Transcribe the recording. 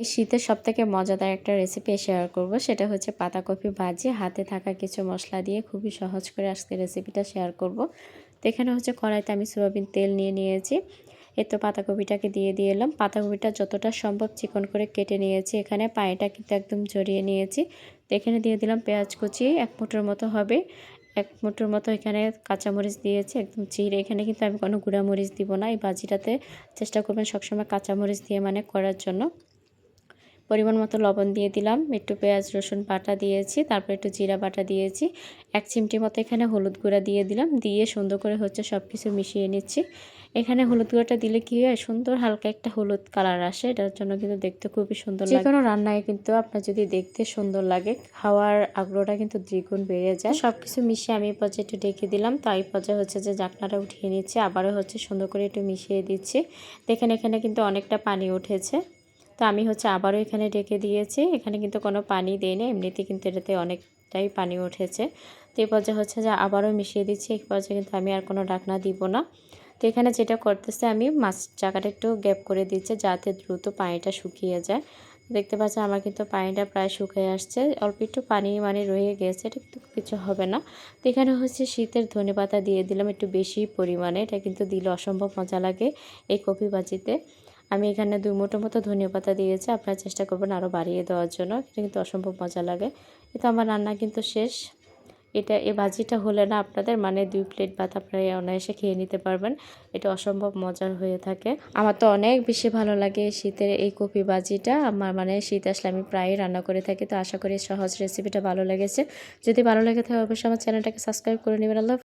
এই শীতের সব থেকে মজাদার একটা রেসিপি শেয়ার করব, সেটা হচ্ছে পাতাকপি ভাজি। হাতে থাকা কিছু মশলা দিয়ে খুবই সহজ করে আজকে রেসিপিটা শেয়ার করব। তো এখানে হচ্ছে কড়াইতে আমি সোয়াবিন তেল নিয়ে নিয়েছি। এ তো পাতাকপিটাকে দিয়ে দিয়ে এলাম। পাতাকপিটা যতটা সম্ভব চিকন করে কেটে নিয়েছি। এখানে পায়েটা কিন্তু একদম জড়িয়ে নিয়েছি। তো এখানে দিয়ে দিলাম পেঁয়াজ কুচি, এক মুঠোর মতো হবে। এক মুঠোর মতো এখানে কাঁচামরিচ দিয়েছি, একদম চিড়ে। এখানে কিন্তু আমি কোনো গুঁড়ামরিচ দিব না। এই ভাজিটাতে চেষ্টা করবেন সবসময় কাঁচামরিচ দিয়ে মানে করার জন্য। পরিমাণ মতো লবণ দিয়ে দিলাম। একটু পেঁয়াজ, রসুন বাটা দিয়েছি, তারপর একটু জিরা বাটা দিয়েছি। এক চিমটি মতো এখানে হলুদ গুঁড়া দিয়ে দিলাম। দিয়ে সুন্দর করে হচ্ছে সব কিছু মিশিয়ে নিচ্ছি। এখানে হলুদ গুঁড়াটা দিলে কী হয়? সুন্দর হালকা একটা হলুদ কালার আসে। এটার জন্য কিন্তু দেখতে খুবই সুন্দর লাগে। কোনো রান্নায় কিন্তু আপনার যদি দেখতে সুন্দর লাগে, খাওয়ার আগ্রহটা কিন্তু দ্বিগুণ বেড়ে যায়। সব কিছু মিশিয়ে আমি পর্যায়ে একটু ডেকে দিলাম। তো এই পর্যায়ে হচ্ছে যে জাকনাটা উঠিয়ে নিচ্ছি। আবারও হচ্ছে সুন্দর করে একটু মিশিয়ে দিচ্ছি। দেখেন এখানে কিন্তু অনেকটা পানি উঠেছে। তো আমি হচ্ছে আবারও এখানে ডেকে দিয়েছি। এখানে কিন্তু কোনো পানি দিইনি এমনিতে কিন্তু এটাতে অনেকটাই পানি উঠেছে। তো এই পর্যায়ে হচ্ছে যে আবারও মিশিয়ে দিচ্ছি। এই পর্যায়ে কিন্তু আমি আর কোনো ডাকনা দিব না। তো এখানে যেটা করতেছে, আমি মাছ চাকাটা একটু গ্যাপ করে দিচ্ছি যাতে দ্রুত পানিটা শুকিয়ে যায়। দেখতে পাচ্ছেন আমার কিন্তু পানিটা প্রায় শুকিয়ে আসছে। অল্প একটু পানি মানে রয়ে গেছে, এটা কিন্তু কিছু হবে না। তো এখানে হচ্ছে শীতের ধনে পাতা দিয়ে দিলাম একটু বেশি পরিমাণে। এটা কিন্তু দিলে অসম্ভব মজা লাগে এই কপি ভাজিতে আমি এখানে দুই মুঠো মতো ধনিয়া পাতা দিয়েছি। আপনারা চেষ্টা করবেন আরও বাড়িয়ে দেওয়ার জন্য। এটা কিন্তু অসম্ভব মজা লাগে। এটা আমার রান্না কিন্তু শেষ। এটা, এ ভাজিটা হলে না আপনাদের মানে দুই প্লেট ভাত আপনারা অনায়াসে খেয়ে নিতে পারবেন। এটা অসম্ভব মজার হয়ে থাকে। আমার তো অনেক বেশি ভালো লাগে শীতের এই কপি ভাজিটা। আমার মানে শীত আসলে আমি প্রায়ই রান্না করে থাকি। তো আশা করি সহজ রেসিপিটা ভালো লেগেছে। যদি ভালো লেগে থাকে অবশ্যই আমার চ্যানেলটাকে সাবস্ক্রাইব করে নেবেন। আল্লাহ